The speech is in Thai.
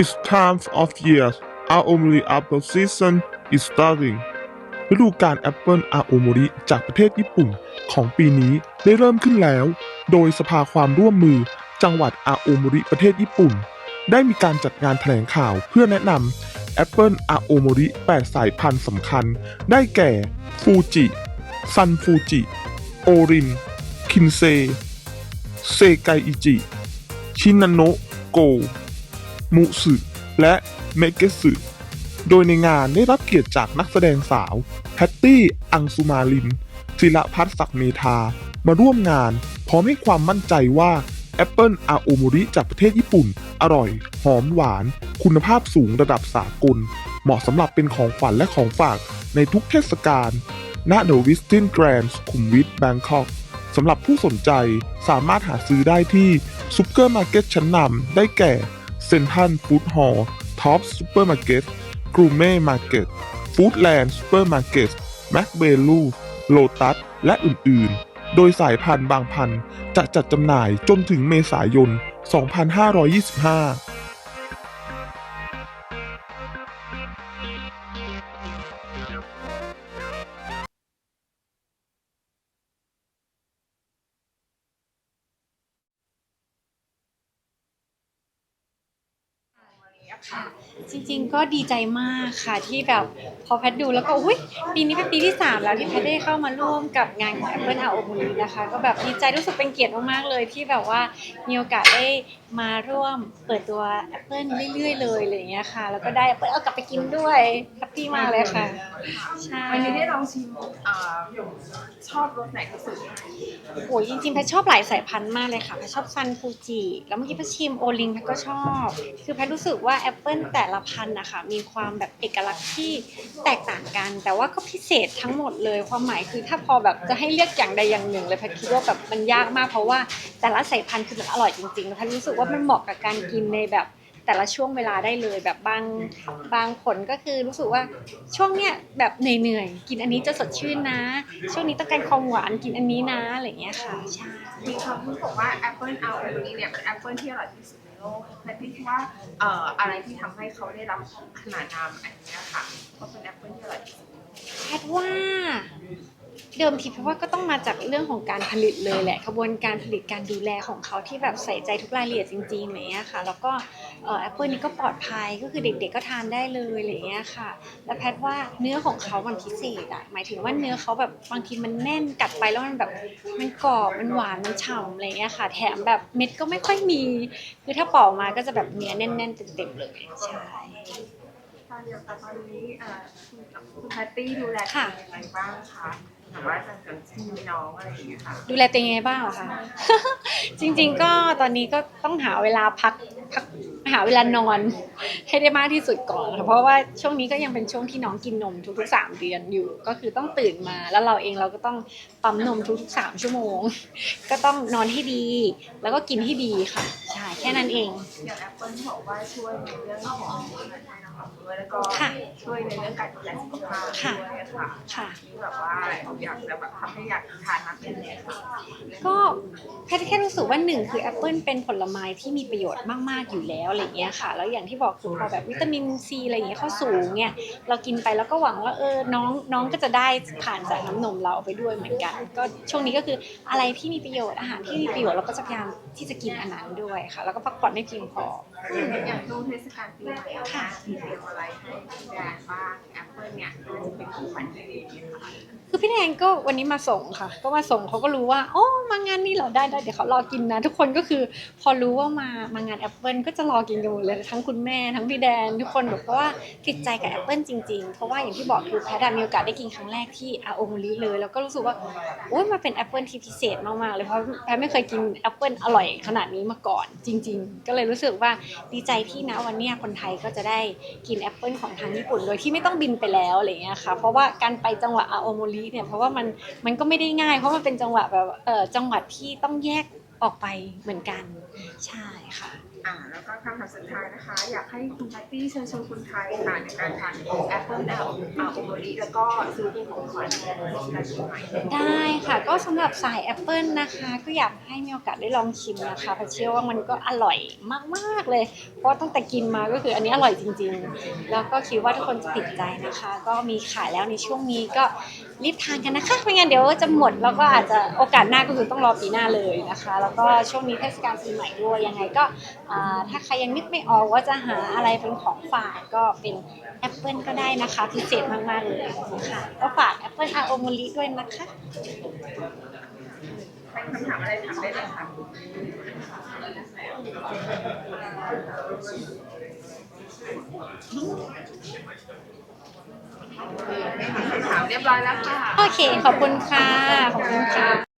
It's time of year. Aomori apple season is starting. ฤดูกาลแอปเปิลอาโอโมริจากประเทศญี่ปุ่นของปีนี้ได้เริ่มขึ้นแล้ว โดยสภาความร่วมมือจังหวัดอาโอโมริประเทศญี่ปุ่น ได้มีการจัดงานแถลงข่าวเพื่อแนะนำแอปเปิลอาโอโมริ8สายพันธุ์สำคัญ ได้แก่ฟูจิซันฟูจิ โอริน คินเซ เซไกอิจิ ชินาโนโก มุสึและเมเกสึโดยในงานได้รับเกียรติจากนักแสดงสาวแพตตี้อังสุมาลินศิลพัฒน์ศักดิ์เมธามาร่วมงาน พร้อมให้ความมั่นใจว่าแอปเปิลอาโอโมริจากประเทศญี่ปุ่น อร่อย หอมหวาน คุณภาพสูงระดับสากล เหมาะสำหรับเป็นของขวัญและของฝากในทุกเทศกาลณเดวิสตินแกรนด์สุขุมวิทแบงคอกสำหรับผู้สนใจสามารถหาซื้อได้ที่ซุปเปอร์มาร์เก็ตชั้นนำได้แก่ เซนทันฟู้ดฮอลล์ท็อปซูเปอร์มาร์เก็ตกรูเม่มาร์เก็ตฟู้ดแลนด์ซูเปอร์มาร์เก็ตแมคเบลูโลตัส และอื่น ๆ โดยสายพันธุ์บางพันธุ์จะจัดจำหน่ายจนถึงเมษายน 2525 ค่ะ จริงๆก็ดีใจมากค่ะที่แบบพอแพทย์ดูแล้วก็อุ้ยปีนี้เป็นปีที่ 3 แล้วที่แพทย์ได้เข้ามาร่วมกับงานของ Apple r o m นะคะ ก็แบบดีใจรู้สึกเป็นเกียรติมากๆเลยที่แบบว่ามีโอกาสได้มาร่วมเปิดตัว Apple เรื่อยๆเลยอะไรอย่างเงี้ยค่ะ แล้วก็ได้ Apple เอากลับไปกินด้วยแฮปปี้มากเลยค่ะใช่ วันนี้ได้ลองชิมอ่าชอบรสไหนที่สุด โอ้ยจริงๆแพทย์ชอบหลายสายพันธุ์มากเลยค่ะแพทย์ชอบซันฟูจิแล้วเมื่อกี้แพทย์ชิมโอลิงแพทย์ก็ชอบ คือแพทย์รู้สึกว่าแอปเปิลแต่ละพันธุ์นะคะมีความแบบเอกลักษณ์ที่แตกต่างกัน แต่ว่าก็พิเศษทั้งหมดเลยความหมายคือถ้าพอแบบจะให้เลือกอย่างใดอย่างหนึ่งเลยแพทคิดว่าแบบมันยากมาก เพราะว่าแต่ละสายพันธุ์คือมันอร่อยจริงๆแล้วแพทย์รู้สึกว่ามันเหมาะกับการกินในแบบแต่ละช่วงเวลาได้เลยแบบบางบางผลก็คือรู้สึกว่าช่วงเนี้ยแบบเหนื่อยๆกินอันนี้จะสดชื่นนะ ช่วงนี้ต้องการความหวานกินอันนี้นะอะไรอย่างเงี้ยค่ะใช่มีคำพูดบอกว่าแอปเปิลเอาอันนี้เนี่ยเป็นแอปเปิลที่อร่อยที่สุด โลกแต่พี่คิดว่าเอ่ออะไรที่ทำให้เขาได้รับขนานนามอันเนี้ยค่ะเพราเป็นแอปเปิลที่อร่อยที่สุด แพทย์ว่า เดิมทีเพราะว่าก็ต้องมาจากเรื่องของการผลิตเลยแหละกระบวนการผลิตการดูแลของเขาที่แบบใส่ใจทุกรายละเอียดจริงๆอะไรเงี้ยค่ะ แล้วก็แอปเปิลนี้ก็ปลอดภัยก็คือเด็กๆก็ทานได้เลยอะไรเงี้ยค่ะ แล้วแพทว่าเนื้อของเขามันพิเศษอะหมายถึงว่าเนื้อเขาแบบบางทีมันแน่นกัดไปแล้วมันแบบมันกรอบมันหวานมันฉ่ำอะไรเงี้ยค่ะ แถมแบบเม็ดก็ไม่ค่อยมี คือถ้าปอกมาก็จะแบบเนื้อแน่นๆเต็มๆเลยใช่ค่ะเดียวแต่ตอนนี้คุณกับคุณแพตตี้ดูแลค่ะตัวเองยังไงบ้างคะ ว่าจะมีน้องอะไรอย่างเงี้ยค่ะดูแลตัวเองยังไงบ้างเหรอคะ จริง ๆ ก็ตอนนี้ก็ต้องหาเวลาพักพักหาเวลานอน ให้ได้มากที่สุดก่อนค่ะเพราะว่าช่วงนี้ก็ยังเป็นช่วงที่น้องกินนมทุกๆสามเดือนอยู่ ก็คือต้องตื่นมา แล้วเราเองเราก็ต้องปั๊มนมทุกๆสามชั่วโมง ก็ต้องนอนให้ดี แล้วก็กินให้ดีค่ะ แค่นั้นเอง อย่างแอปเปิลที่บอกว่าช่วยในเรื่องของการให้น้ำหนักด้วยแล้วก็ค่ะช่วยในเรื่องการดูแลสุขภาพค่ะด้วยค่ะค่ะที่แบบว่าอยากจะแบบทำให้อยากทานมากขึ้นเลยค่ะก็แพทย์แค่รู้สึกว่าหนึ่งคือแอปเปิลเป็นผลไม้ที่มีประโยชน์มากๆอยู่แล้วอะไรเงี้ยค่ะ แล้วอย่างที่บอกคือพอแบบวิตามินซีอะไรอย่างเงี้ยเข้าสูงเนี่ยเรากินไปแล้วก็หวังว่าเออน้องน้องก็จะได้ผ่านจากน้ำนมเราไปด้วยเหมือนกัน ก็ช่วงนี้ก็คืออะไรที่มีประโยชน์อาหารที่มีประโยชน์เราก็จะพยายามที่จะกินอันนั้นด้วยค่ะแล้วก็พักผ่อนให้เพียงพอ อย่างช่วงเทศกาลปีใหม่อะค่ะมีเตรียมอะไรให้แบรนด์บ้างแอปเปิลเนี่ยน่าจะเป็นของขวัญที่ดีค่ะ คือพี่แดงก็วันนี้มาส่งค่ะ ก็มาส่งเขาก็รู้ว่าโอ้มางานนี้เหรอได้ได้เดี๋ยวเขารอกินนะ ทุกคนก็คือพอรู้ว่ามามางานแอปเปิลก็จะรอกินกันหมดเลยทั้งคุณแม่ทั้งพี่แดน ทุกคนแบบเพราะว่าติดใจกับแอปเปิลจริงๆ เพราะว่าอย่างที่บอกคือแพทย์มีโอกาสได้กินครั้งแรกที่อาโอมริเลย แล้วก็รู้สึกว่าโอ้ยมันเป็นแอปเปิลที่พิเศษมากๆเลยเพราะแพทย์ไม่เคยกินแอปเปิลอร่อยขนาดนี้มาก่อนจริง ๆ ก็เลยรู้สึกว่าดีใจที่นะวันนี้คนไทยก็จะได้กินแอปเปิลของทางญี่ปุ่น โดยที่ไม่ต้องบินไปแล้วอะไรเงี้ยค่ะเพราะว่าการไปจังหวัดอาโอมริเนี่ยเพราะว่ามันมันก็ไม่ได้ง่าย เพราะมันเป็นจังหวะแบบเออจังหวัดที่ต้องแยก ออกไปเหมือนกัน ใช่ค่ะ อ่าแล้วก็คำถามสุดท้ายนะคะ อยากให้คุณแพตตี้เชิญชวนคนไทยค่ะในการทานแอปเปิลแอลอาโอโมริแล้วก็ซื้อเป็นของขวัญในเทศกาลปีใหม่ได้ค่ะ ก็สำหรับสายแอปเปิลนะคะ ก็อยากให้มีโอกาสได้ลองชิมนะคะเพราะเชื่อว่ามันก็อร่อยมากๆเลย เพราะตั้งแต่กินมาก็คืออันนี้อร่อยจริง ๆ แล้วก็คิดว่าทุกคนจะติดใจนะคะ ก็มีขายแล้วในช่วงนี้ก็รีบทานกันนะคะไม่งั้นเดี๋ยวจะหมดแล้วก็อาจจะโอกาสหน้าก็คือต้องรอปีหน้าเลยนะคะแล้วก็ช่วงนี้เทศกาลปีใหม่ด้วยยังไงก็อ่าถ้าใครยังนึกไม่ออกว่าจะหาอะไรเป็นของฝากก็เป็นแอปเปิลก็ได้นะคะพิเศษมากๆเลยค่ะก็ฝากแอปเปิลอาโอมริด้วยนะคะใครมีคำถามอะไรถามได้เลยค่ะถามเรียบร้อยแล้วค่ะ โอเค ขอบคุณค่ะ ขอบคุณค่ะ